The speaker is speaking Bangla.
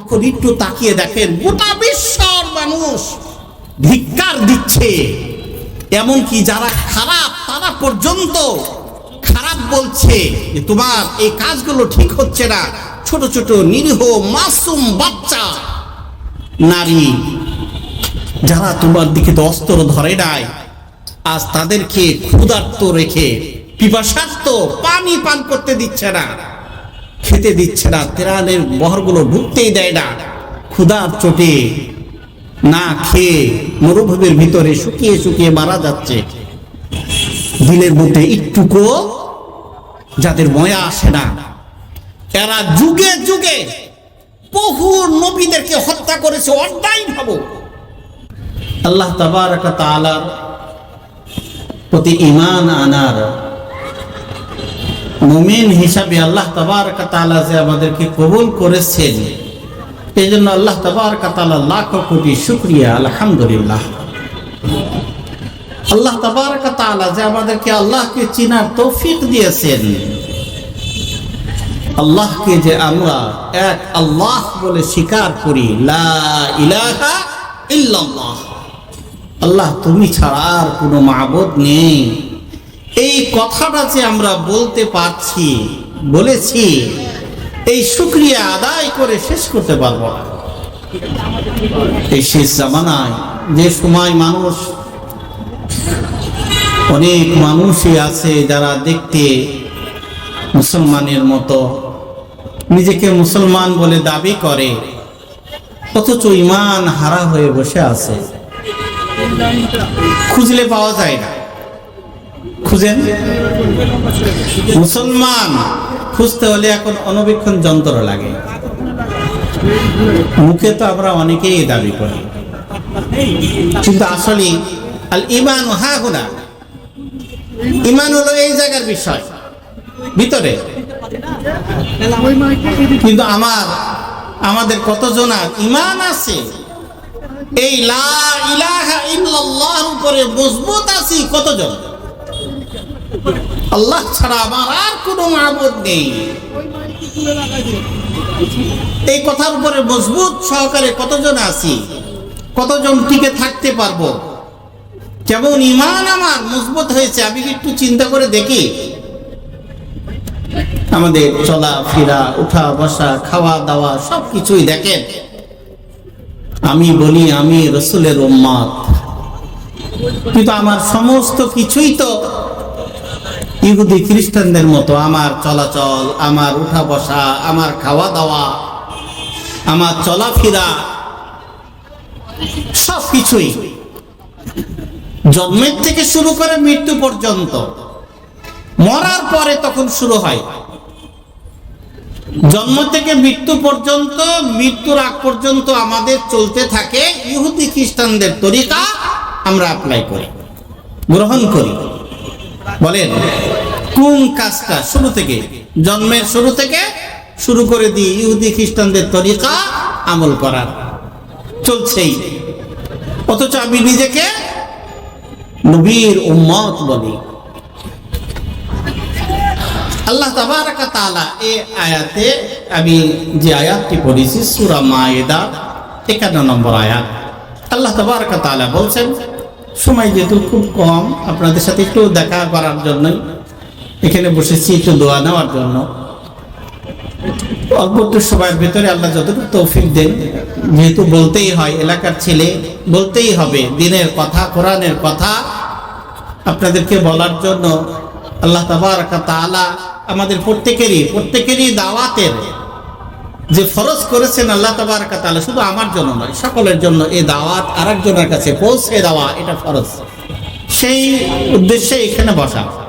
এখন একটু তাকিয়ে দেখেন, গোটা বিশ্বর মানুষ ধিক্কার দিচ্ছে। এমনকি যারা খারাপ, তারা পর্যন্ত খারাপ বলছে যে তোমার এই কাজগুলো ঠিক হচ্ছে না। ছোট ছোট, নিরীহ, মাসুম বাচ্চা, নারী, যারা তোমার দিকে অস্ত্র ধরে নাই, আজ তাদেরকে ক্ষুধার্ত রেখে, পিপাসার্ত, পানি পান করতে দিচ্ছে না। খেতে দিচ্ছে না তেরানের বহরগুলো ঢুকতেই দেয় না। ক্ষুধার চোটে না খেয়ে মরুভূমির ভিতরে শুকিয়ে শুকিয়ে মারা যাচ্ছে। দিলের মধ্যে একটুকু যাদের ময়া আসে না, এরা যুগে যুগে বহু নবীদেরকে হত্যা করেছে অন্যায় ভাবো আল্লাহ তাআলার প্রতি ঈমান আনার মুমিন হিসাবে আল্লাহ তাবারাক তাআলা যে আমাদেরকে কবুল করেছেন এই জন্য আল্লাহ তাবারাক তাআলা লাখ কোটি শুকরিয়া, আলহামদুলিল্লাহ। আল্লাহ তাবারাক তাআলা যে আমাদেরকে আল্লাহকে চিনার তৌফিক দিয়েছেন, আল্লাহকে যে আমরা এক আল্লাহ বলে স্বীকার করি আল্লাহ তুমি ছাড়া আর কোনো মাবুদ নেই। এই কথাটা যে আমরা বলতে পারছি, বলেছি, এই শুক্রিয়া আদায় করে শেষ করতে পারব না। এই শেষ জামানায় যে সময় মানুষ, অনেক মানুষই আছে যারা দেখতে মুসলমানের মতো, নিজেকে মুসলমান বলে দাবি করে, অথচ ইমান হারা হয়ে বসে আছে। খুঁজলে পাওয়া যায় না। খুঁজেন? মুসলমান খুঁজতে হলে এখন অনবীক্ষণ যন্ত্র লাগে। মুখে তো আমরা অনেকেই দাবি করি। কিন্তু আসলে আল ইমান হা হুনা? ইমান হলো এই জায়গার বিষয়। ভিতরে। কিন্তু আমার, আমাদের কতজনার ইমান আছে? এই লা ইলাহা ইল্লাল্লাহর উপরে মজবুত আছি কতজন? আল্লাহ ছাড়া আমার আর কোনো মাহবুদ নেই। এই কথার উপরে মজবুত সহকারে কতজন আছি, কতজন টিকে থাকতে পারব? কেমন ইমান আমার মজবুত হয়েছে, আমি একটু চিন্তা করে দেখি? আমাদের চলা ফেরা উঠা বসা খাওয়া দাওয়া সব কিছুই দেখেন। আমি বলি, আমি রসুলের উম্মাদ। কিন্তু আমার সমস্ত কিছুই তো ইহুদি খ্রিস্টানদের মতো আমার চলাচল, আমার উঠা বসা আমার খাওয়া দাওয়া আমার চলাফেরা সব কিছুই জন্মের থেকে শুরু করে মৃত্যু পর্যন্ত, মরার পরে তখন শুরু হয়। জন্ম থেকে মৃত্যু পর্যন্ত, মৃত্যুর আগ পর্যন্ত আমাদের চলতে থাকে ইহুদি খ্রিস্টানদের তরিকা আমরা অ্যাপ্লাই করি, গ্রহণ করি। বলেন, কোন কাজটা শুরু থেকে? জন্মের শুরু থেকে শুরু করে দিই ইহুদি খ্রিস্টানদের তরিকা আমল করার চলছেই। অথচ আমি নিজেকে নবীর উম্মত বলি। আল্লাহ তাবারাকা তাআলা এই আয়াতে আমি যে আয়াতটি পড়েছি, সূরা মায়েদা, একান্ন নম্বর আয়াত। আল্লাহ তাবারাকা তাআলা বলছেন সময় যেহেতু খুব কম, আপনাদের সাথে একটু দেখা করার জন্যই এখানে বসেছি, একটু দোয়া নেওয়ার জন্য। অল্প একটু সময়ের ভিতরে আল্লাহ যতটুকু তৌফিক দেন, যেহেতু বলতেই হয়, এলাকার ছেলে বলতেই হবে, দিনের কথা, কোরআনের কথা। আপনাদেরকে বলার জন্য আল্লাহ তাবারাকা তাআলা আমাদের প্রত্যেকেরই প্রত্যেকেরই দাওয়াতের যে ফরজ করেছেন আল্লাহ তাবার তাহলে শুধু আমার জন্য নয়, সকলের জন্য এ দাওয়াত আরেকজনের কাছে পৌঁছে দেওয়া এটা ফরজ। সেই উদ্দেশ্যে এখানে বসা।